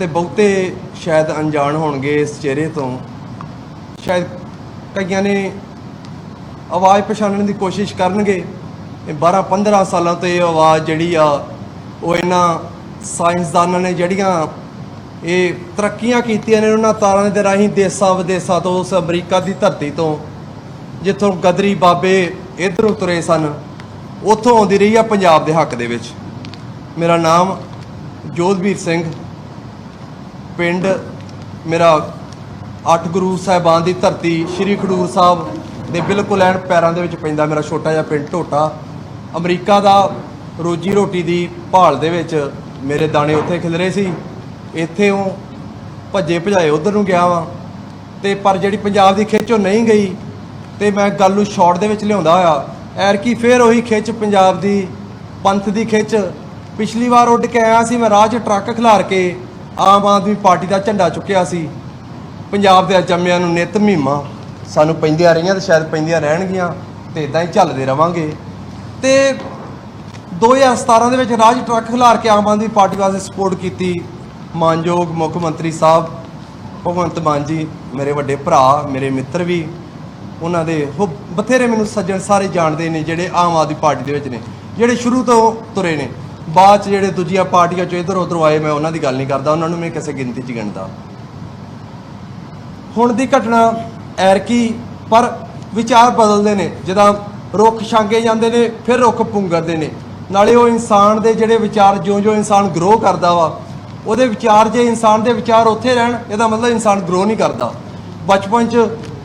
ਤੇ ਬਹੁਤੇ ਸ਼ਾਇਦ ਅਣਜਾਣ ਹੋਣਗੇ ਇਸ ਚਿਹਰੇ ਤੋਂ। ਸ਼ਾਇਦ ਕਈਆਂ ਨੇ ਆਵਾਜ਼ ਪਛਾਣਨ ਦੀ ਕੋਸ਼ਿਸ਼ ਕਰਨਗੇ। ਇਹ 12 15 ਸਾਲਾਂ ਤੋਂ ਇਹ ਆਵਾਜ਼ ਜਿਹੜੀ ਆ, ਉਹ ਇਹਨਾਂ ਸਾਇੰਸਦਾਨਾਂ ਨੇ ਜਿਹੜੀਆਂ ਇਹ ਤਰੱਕੀਆਂ ਕੀਤੀਆਂ ਨੇ, ਉਹਨਾਂ ਤਾਰਾਂ ਦੇ ਰਾਹੀਂ ਦੇਸਾਂ ਵਿਦੇਸਾਂ ਤੋਂ, ਉਸ ਅਮਰੀਕਾ ਦੀ ਧਰਤੀ ਤੋਂ, ਜਿੱਥੋਂ ਗਦਰੀ ਬਾਬੇ ਇਧਰੋਂ ਤੁਰੇ ਸਨ, ਉੱਥੋਂ ਆਉਂਦੀ ਰਹੀ ਆ ਪੰਜਾਬ ਦੇ ਹੱਕ ਦੇ ਵਿੱਚ। ਮੇਰਾ ਨਾਮ ਜੋਧਵੀਰ ਸਿੰਘ ਪਿੰਡ ਮੇਰਾ ਅੱਠ ਗੁਰੂ ਸਾਹਿਬਾਨ ਦੀ ਧਰਤੀ ਸ੍ਰੀ ਖਡੂਰ ਸਾਹਿਬ ਦੇ ਬਿਲਕੁਲ ਐਨ ਪੈਰਾਂ ਦੇ ਵਿੱਚ ਪੈਂਦਾ ਮੇਰਾ ਛੋਟਾ ਜਿਹਾ ਪਿੰਡ ਢੋਟਾ। ਅਮਰੀਕਾ ਦਾ ਰੋਜੀ ਰੋਟੀ ਦੀ ਭਾਲ ਦੇ ਵਿੱਚ ਮੇਰੇ ਦਾਣੇ ਉੱਥੇ ਖਿਲਰੇ ਸੀ। ਇੱਥੇ ਉਹ ਭੱਜੇ ਭਜਾਏ ਉਧਰ ਨੂੰ ਗਿਆ ਵਾਂ ਤੇ ਪਰ ਜਿਹੜੀ ਪੰਜਾਬ ਦੀ ਖਿੱਚ ਉਹ ਨਹੀਂ ਗਈ ਤੇ ਮੈਂ ਗੱਲ ਨੂੰ ਸ਼ਾਰਟ ਦੇ ਵਿੱਚ ਲਿਆਉਂਦਾ ਹੋਇਆ। ਐਰ ਕੀ ਫੇਰ ਉਹੀ ਖਿੱਚ ਪੰਜਾਬ ਦੀ ਪੰਥ ਦੀ ਖਿੱਚ। ਪਿਛਲੀ ਵਾਰ ਉੱਡ ਕੇ ਆਇਆ ਸੀ ਮੈਂ ਰਾਹ 'ਚ ਟਰੱਕ ਖਿਲਾਰ ਕੇ ਆਮ ਆਦਮੀ ਪਾਰਟੀ ਦਾ ਝੰਡਾ ਚੁੱਕਿਆ ਸੀ। ਪੰਜਾਬ ਦੇ ਜੰਮਿਆਂ ਨੂੰ ਨਿਤ ਮਹੀਮਾ ਸਾਨੂੰ ਪੈਂਦੀਆਂ ਰਹੀਆਂ ਤੇ ਸ਼ਾਇਦ ਪੈਂਦੀਆਂ ਰਹਿਣਗੀਆਂ ਤੇ ਇਦਾਂ ਹੀ ਚੱਲਦੇ ਰਵਾਂਗੇ। ਤੇ 2017 ਦੇ ਵਿੱਚ ਰਾਜ ਟਰੱਕ ਖਿਲਾਰ ਕੇ ਆਮ ਆਦਮੀ ਪਾਰਟੀ ਵਾਸਤੇ ਸਪੋਰਟ ਕੀਤੀ ਮਾਨਯੋਗ ਮੁੱਖ ਮੰਤਰੀ ਸਾਹਿਬ ਭਗਵੰਤ ਮਾਨ ਜੀ, ਮੇਰੇ ਵੱਡੇ ਭਰਾ, ਮੇਰੇ ਮਿੱਤਰ ਵੀ। ਉਹਨਾਂ ਦੇ ਉਹ ਬਥੇਰੇ ਮੈਨੂੰ ਸੱਜਣ ਸਾਰੇ ਜਾਣਦੇ ਨੇ ਜਿਹੜੇ ਆਮ ਆਦਮੀ ਪਾਰਟੀ ਦੇ ਵਿੱਚ ਨੇ, ਜਿਹੜੇ ਸ਼ੁਰੂ ਤੋਂ ਤੁਰੇ ਨੇ। ਬਾਅਦ ਚ ਜਿਹੜੇ ਦੂਜੀਆਂ ਪਾਰਟੀਆਂ ਚੋਂ ਇਧਰ ਉਧਰ ਆਏ, ਮੈਂ ਉਹਨਾਂ ਦੀ ਗੱਲ ਨਹੀਂ ਕਰਦਾ, ਉਹਨਾਂ ਨੂੰ ਮੈਂ ਕਿਸੇ ਗਿਣਤੀ 'ਚ ਗਿਣਦਾ। ਹੁਣ ਦੀ ਘਟਨਾ ਐਰਕੀ, ਪਰ ਵਿਚਾਰ ਬਦਲਦੇ ਨੇ, ਜਦੋਂ ਰੁੱਖ ਛਾਂਗੇ ਜਾਂਦੇ ਨੇ, ਫਿਰ ਰੁੱਖ ਪੁੰਗਰਦੇ ਨੇ। ਨਾਲੇ ਉਹ ਇਨਸਾਨ ਦੇ ਜਿਹੜੇ ਵਿਚਾਰ, ਜਿਉਂ-ਜਿਉਂ ਇਨਸਾਨ ਗਰੋ ਕਰਦਾ ਵਾ, ਉਹਦੇ ਵਿਚਾਰ ਜੇ ਇਨਸਾਨ ਦੇ ਵਿਚਾਰ ਉੱਥੇ ਰਹਿਣ, ਇਹਦਾ ਮਤਲਬ ਇਨਸਾਨ ਗਰੋ ਨਹੀਂ ਕਰਦਾ। ਬਚਪਨ 'ਚ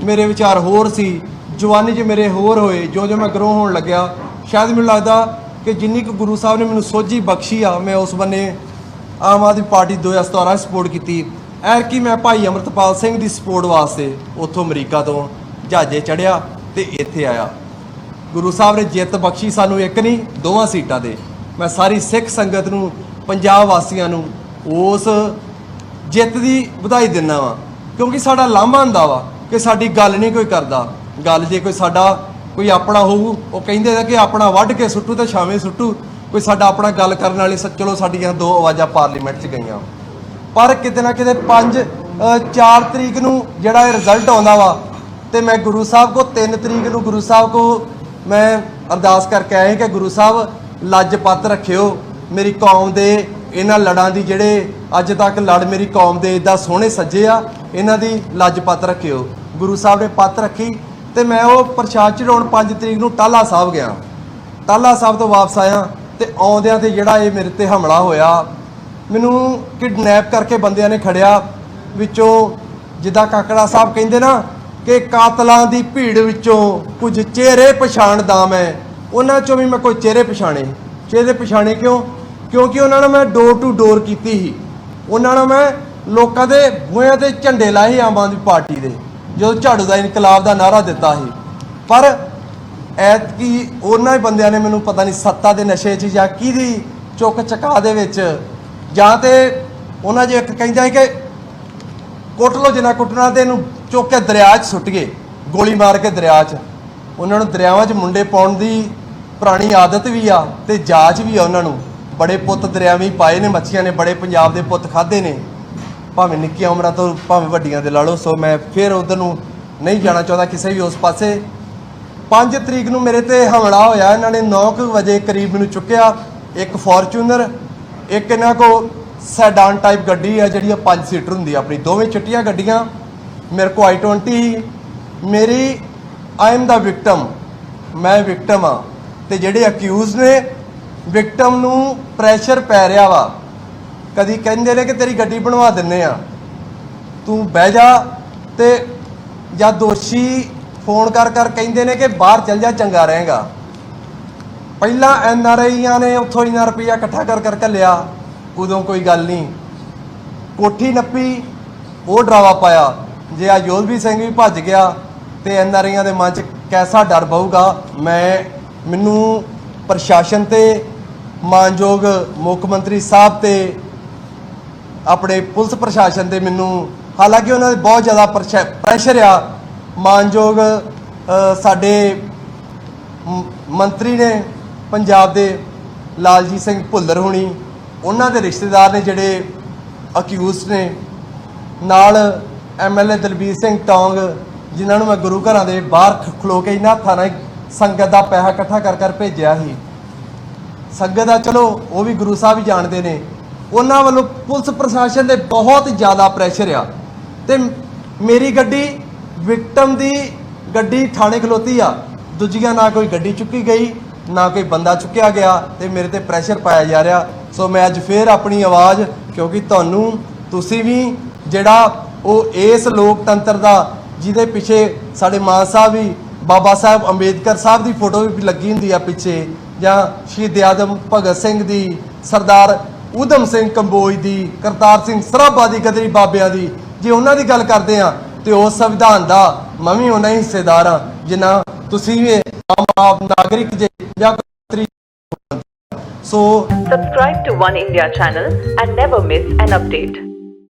ਮੇਰੇ ਵਿਚਾਰ ਹੋਰ ਸੀ, ਜਵਾਨੀ 'ਚ ਮੇਰੇ ਹੋਰ ਹੋਏ, ਜਿਉਂ-ਜਿਉਂ ਮੈਂ ਗਰੋ ਹੋਣ ਲੱਗਿਆ, ਸ਼ਾਇਦ ਮੈਨੂੰ ਲੱਗਦਾ ਕਿ ਜਿੰਨੀ ਕੁ ਗੁਰੂ ਸਾਹਿਬ ਨੇ ਮੈਨੂੰ ਸੋਝੀ ਬਖਸ਼ੀ ਆ, ਮੈਂ ਉਸ ਬੰਨੇ ਆਮ ਆਦਮੀ ਪਾਰਟੀ 2017 ਸਪੋਰਟ ਕੀਤੀ। ਐਰ ਕੀ ਮੈਂ ਭਾਈ ਅਮਰਤਪਾਲ ਸਿੰਘ ਦੀ ਸਪੋਰਟ ਵਾਸਤੇ ਉੱਥੋਂ ਅਮਰੀਕਾ ਤੋਂ ਜਹਾਜ਼ੇ ਚੜਿਆ ਤੇ ਇੱਥੇ ਆਇਆ। ਗੁਰੂ ਸਾਹਿਬ ਨੇ ਜਿੱਤ ਬਖਸ਼ੀ ਸਾਨੂੰ ਇੱਕ ਨਹੀਂ, ਦੋਵਾਂ ਸੀਟਾਂ ਦੇ ਮੈਂ ਸਾਰੀ ਸਿੱਖ ਸੰਗਤ ਨੂੰ, ਪੰਜਾਬ ਵਾਸੀਆਂ ਨੂੰ ਉਸ ਜਿੱਤ ਦੀ ਵਧਾਈ ਦਿੰਦਾ ਵਾਂ। ਕਿਉਂਕਿ ਸਾਡਾ ਲਾਂਭਾ ਹੁੰਦਾ ਵਾ ਕਿ ਸਾਡੀ ਗੱਲ ਨਹੀਂ ਕੋਈ ਕਰਦਾ। ਗੱਲ ਜੇ ਕੋਈ ਸਾਡਾ ਕੋਈ ਆਪਣਾ ਹੋਊ, ਉਹ ਕਹਿੰਦੇ ਨੇ ਕਿ ਆਪਣਾ ਵੱਢ ਕੇ ਸੁੱਟੂ ਤੇ ਛਾਵੇਂ ਸੁੱਟੂ। ਕੋਈ ਸਾਡਾ ਆਪਣਾ ਗੱਲ ਕਰਨ ਵਾਲੀ ਸ- ਚਲੋ ਸਾਡੀਆਂ ਦੋ ਆਵਾਜ਼ਾਂ ਪਾਰਲੀਮੈਂਟ 'ਚ ਗਈਆਂ। ਪਰ ਕਿਤੇ ਨਾ ਕਿਤੇ 5 4 ਤਰੀਕ ਨੂੰ ਜਿਹੜਾ ਇਹ ਰਿਜ਼ਲਟ ਆਉਂਦਾ ਵਾ, ਤੇ ਮੈਂ ਗੁਰੂ ਸਾਹਿਬ ਕੋ 3 ਤਰੀਕ ਨੂੰ ਗੁਰੂ ਸਾਹਿਬ ਕੋ ਮੈਂ ਅਰਦਾਸ ਕਰਕੇ ਆਇਆ ਕਿ ਗੁਰੂ ਸਾਹਿਬ ਲੱਜ ਪੱਤ ਰੱਖਿਓ। ਮੇਰੀ ਕੌਮ ਦੇ ਇਹਨਾਂ ਲੜਾਂ ਦੀ ਜਿਹੜੇ ਅੱਜ ਤੱਕ ਲੜ ਮੇਰੀ ਕੌਮ ਦੇ ਇਦਾਂ ਸੋਹਣੇ ਸੱਜੇ ਆ, ਇਹਨਾਂ ਦੀ ਲੱਜ ਪੱਤ ਰੱਖਿਓ। ਗੁਰੂ ਸਾਹਿਬ ਨੇ ਪੱਤ ਰੱਖੀ ਤੇ ਮੈਂ ਉਹ ਪ੍ਰਸ਼ਾਦ ਚੜਾਉਣ 5 ਤਰੀਕ ਨੂੰ ਟਾਲਾ ਸਾਹਿਬ ਗਿਆ। ਟਾਲਾ ਸਾਹਿਬ ਤੋਂ ਵਾਪਸ ਆਇਆ ਤੇ ਆਉਂਦਿਆਂ ਤੇ ਜਿਹੜਾ ਇਹ ਮੇਰੇ ਤੇ ਹਮਲਾ ਹੋਇਆ, ਮੈਨੂੰ ਕਿਡਨੈਪ ਕਰਕੇ ਬੰਦਿਆਂ ਨੇ ਖੜਿਆ। ਵਿੱਚੋਂ ਜਿੱਦਾਂ ਕਾਕੜਾ ਸਾਹਿਬ ਕਹਿੰਦੇ ਨਾ ਕਿ ਕਾਤਲਾਂ ਦੀ ਭੀੜ ਵਿੱਚੋਂ ਕੁਝ ਚਿਹਰੇ ਪਛਾਣਦਾ ਮੈਂ। ਉਹਨਾਂ ਚੋਂ ਵੀ ਮੈਂ ਕੋਈ ਚਿਹਰੇ ਪਛਾਣੇ। ਚਿਹਰੇ ਪਛਾਣੇ ਕਿਉਂ? ਕਿਉਂਕਿ ਉਹਨਾਂ ਨਾਲ ਮੈਂ ਡੋਰ ਟੂ ਡੋਰ ਕੀਤੀ ਸੀ। ਉਹਨਾਂ ਨਾਲ ਮੈਂ ਲੋਕਾਂ ਦੇ ਬੂਹਿਆਂ ਤੇ ਝੰਡੇ ਲਾਏ ਆਮ ਆਦਮੀ ਪਾਰਟੀ ਦੇ। ਜਦੋਂ ਝਾੜੂ ਦਾ ਇਨਕਲਾਬ ਦਾ ਨਾਰਾ ਦਿੱਤਾ ਸੀ। ਪਰ ਐਤਕੀ ਉਹਨਾਂ ਹੀ ਬੰਦਿਆਂ ਨੇ ਮੈਨੂੰ ਪਤਾ ਨਹੀਂ ਸੱਤਾ ਦੇ ਨਸ਼ੇ 'ਚ ਜਾਂ ਕਿਹਦੀ ਚੁੱਕ ਚਕਾ ਦੇ ਵਿੱਚ ਜਾਂ ਤੇ ਉਹਨਾਂ ਜੇ ਇੱਕ ਕਹਿੰਦਾ ਹੈ ਕਿ ਕੁੱਟ ਲੋ ਜਿੰਨਾ ਕੁੱਟਣਾ ਤੇ ਇਹਨੂੰ ਚੁੱਕ ਕੇ ਦਰਿਆ 'ਚ ਸੁੱਟ ਗਏ, ਗੋਲੀ ਮਾਰ ਕੇ ਦਰਿਆ 'ਚ। ਉਹਨਾਂ ਨੂੰ ਦਰਿਆਵਾਂ 'ਚ ਮੁੰਡੇ ਪਾਉਣ ਦੀ ਪੁਰਾਣੀ ਆਦਤ ਵੀ ਆ ਤੇ ਜਾਚ ਵੀ ਆ ਉਹਨਾਂ ਨੂੰ। ਬੜੇ ਪੁੱਤ ਦਰਿਆਵੀਂ ਪਾਏ ਨੇ ਮੱਛੀਆਂ ਨੇ, ਬੜੇ ਪੰਜਾਬ ਦੇ ਪੁੱਤ ਖਾਦੇ ਨੇ। ਭਾਵੇਂ ਨਿੱਕੀਆਂ ਉਮਰਾਂ ਤੋਂ ਭਾਵੇਂ ਵੱਡੀਆਂ ਦੇ ਲਾ ਲਓ, ਸੋ ਮੈਂ ਫਿਰ ਉਧਰ ਨੂੰ ਨਹੀਂ ਜਾਣਾ ਚਾਹੁੰਦਾ ਕਿਸੇ ਵੀ ਉਸ ਪਾਸੇ। 5 ਤਰੀਕ ਨੂੰ ਮੇਰੇ ਤੇ ਹਮਲਾ ਹੋਇਆ, ਇਹਨਾਂ ਨੇ 9 ਵਜੇ ਕਰੀਬ ਮੈਨੂੰ ਚੁੱਕਿਆ। ਇੱਕ ਫੋਰਚੂਨਰ, ਇੱਕ ਇਹਨਾਂ ਕੋ ਸੈਡਾਨ ਟਾਈਪ ਗੱਡੀ ਆ, ਜਿਹੜੀ ਆ 5 ਸੀਟਰ ਹੁੰਦੀ ਆ ਆਪਣੀ। ਦੋਵੇਂ ਚਿੱਟੀਆਂ ਗੱਡੀਆਂ, ਮੇਰੇ ਕੋ i20 ਮੇਰੀ ਆਈ ਐਮ ਦਾ ਵਿਕਟਮ ਮੈਂ ਵਿਕਟਮ ਆ। ਤੇ ਜਿਹੜੇ ਅਕਿਊਜ਼ ਨੇ ਵਿਕਟਮ ਨੂੰ ਪ੍ਰੈਸ਼ਰ ਪੈ ਰਿਹਾ ਵਾ। ਕਦੀ ਕਹਿੰਦੇ ਨੇ ਕਿ ਤੇਰੀ ਗੱਡੀ ਬਣਵਾ ਦਿੰਨੇ ਆ। ਤੂੰ ਬਹਿ ਜਾ ਤੇ ਜਾਂ ਦੋਸ਼ੀ ਫੋਨ ਕਰ ਕਰ ਕਹਿੰਦੇ ਨੇ ਕਿ ਬਾਹਰ ਚੱਲ ਜਾ, ਚੰਗਾ ਰਹੇਗਾ। ਪਹਿਲਾਂ ਐਨ ਆਰ ਆਈਆਂ ਨੇ ਉੱਥੋਂ ਇਨਾ ਰੁਪਈਆ ਇਕੱਠਾ ਕਰ ਕਰ ਘੱਲਿਆ ਉਦੋਂ ਕੋਈ ਗੱਲ ਨਹੀਂ। ਕੋਠੀ ਨੱਪੀ, ਉਹ ਡਰਾਵਾ ਪਾਇਆ। ਜੇ ਆ ਯੋਧਵੀ ਸਿੰਘ ਵੀ ਭੱਜ ਗਿਆ ਤੇ ਐਨ ਆਰ ਆਈਆਂ ਦੇ ਮਨ 'ਚ ਕੈਸਾ ਡਰ ਬਹੂਗਾ, ਮੈਂ, ਮੈਨੂੰ ਪ੍ਰਸ਼ਾਸਨ ਤੇ ਮਾਨਯੋਗ ਮੁੱਖ ਮੰਤਰੀ ਸਾਹਿਬ ਤੇ ਆਪਣੇ ਪੁਲਿਸ ਪ੍ਰਸ਼ਾਸਨ ਤੇ ਮੈਨੂੰ, ਹਾਲਾਂਕਿ ਉਹਨਾਂ ਦੇ ਬਹੁਤ ਜ਼ਿਆਦਾ ਪ੍ਰਸ਼ੈ- ਪ੍ਰੈਸ਼ਰ ਆ। ਮਾਨਯੋਗ ਸਾਡੇ ਮੰਤਰੀ ਨੇ ਪੰਜਾਬ ਦੇ ਲਾਲਜੀਤ ਸਿੰਘ ਭੁੱਲਰ ਹੋਣੀ, ਉਹਨਾਂ ਦੇ ਰਿਸ਼ਤੇਦਾਰ ਨੇ ਜਿਹੜੇ ਅਕਿਊਜ਼ਡ ਨੇ, ਨਾਲ ਐਮਐਲਏ ਦਲਬੀਰ ਸਿੰਘ ਟੌਂਗ, ਜਿਨ੍ਹਾਂ ਨੂੰ ਮੈਂ ਗੁਰੂ ਘਰਾਂ ਦੇ ਬਾਹਰ ਖ- ਖਲੋ ਕੇ ਇਹਨਾਂ ਥਾਣਾ ਸੰਗਤ ਦਾ ਪੈਸਾ ਇਕੱਠਾ ਕਰ ਕਰ ਭੇਜਿਆ ਸੀ। ਸੰਗਤ ਦਾ ਚਲੋ, ਉਹ ਵੀ ਗੁਰੂ ਸਾਹਿਬ ਹੀ ਜਾਣਦੇ ਨੇ। ਉਹਨਾਂ ਵੱਲੋਂ ਪੁਲਿਸ ਪ੍ਰਸ਼ਾਸਨ ਦੇ ਬਹੁਤ ਜ਼ਿਆਦਾ ਪ੍ਰੈਸ਼ਰ ਆ। ਤੇ ਮੇਰੀ ਗੱਡੀ ਵਿਕਟਮ ਦੀ ਗੱਡੀ ਥਾਣੇ ਖਲੋਤੀ ਆ। ਦੂਜੀਆਂ ਨਾ ਕੋਈ ਗੱਡੀ ਚੁੱਕੀ ਗਈ, ਨਾ ਕੋਈ ਬੰਦਾ ਚੁੱਕਿਆ ਗਿਆ ਤੇ ਮੇਰੇ ਤੇ ਪ੍ਰੈਸ਼ਰ ਪਾਇਆ ਜਾ ਰਿਹਾ। ਸੋ ਮੈਂ ਅੱਜ ਫੇਰ ਆਪਣੀ ਆਵਾਜ਼, ਕਿਉਂਕਿ ਤੁਹਾਨੂੰ, ਤੁਸੀਂ ਵੀ ਜਿਹੜਾ ਉਹ ਇਸ ਲੋਕਤੰਤਰ ਦਾ, ਜਿਹਦੇ ਪਿੱਛੇ ਸਾਡੇ ਮਾਨ ਸਾਹਿਬ ਵੀ, ਬਾਬਾ ਸਾਹਿਬ ਅੰਬੇਦਕਰ ਸਾਹਿਬ ਦੀ ਫੋਟੋ ਵੀ ਲੱਗੀ ਹੁੰਦੀ ਆ ਪਿੱਛੇ, ਜਾਂ ਸ਼ਹੀਦ ਆਦਮ ਭਗਤ ਸਿੰਘ ਦੀ, ਸਰਦਾਰ ਊਧਮ ਸਿੰਘ ਕੰਬੋਜ ਦੀ, ਕਰਤਾਰ ਸਿੰਘ ਸਰਾਭਾ ਦੀ, ਗਦਰੀ ਬਾਬਿਆਂ ਦੀ ਜੇ ਉਹਨਾਂ ਦੀ ਗੱਲ ਕਰਦੇ ਆ ਤੇ ਉਸ ਸੰਵਿਧਾਨ ਦਾ ਮੈਂ ਵੀ ਉਹਨਾਂ ਹੀ ਹਿੱਸੇਦਾਰ ਆ ਜਿੰਨਾ ਤੁਸੀਂ ਵੀ ਆਮ ਆਪ ਨਾਗਰਿਕ ਜੇ ਜਾਂ ਕੋਈ Subscribe to One India channel and never miss an update.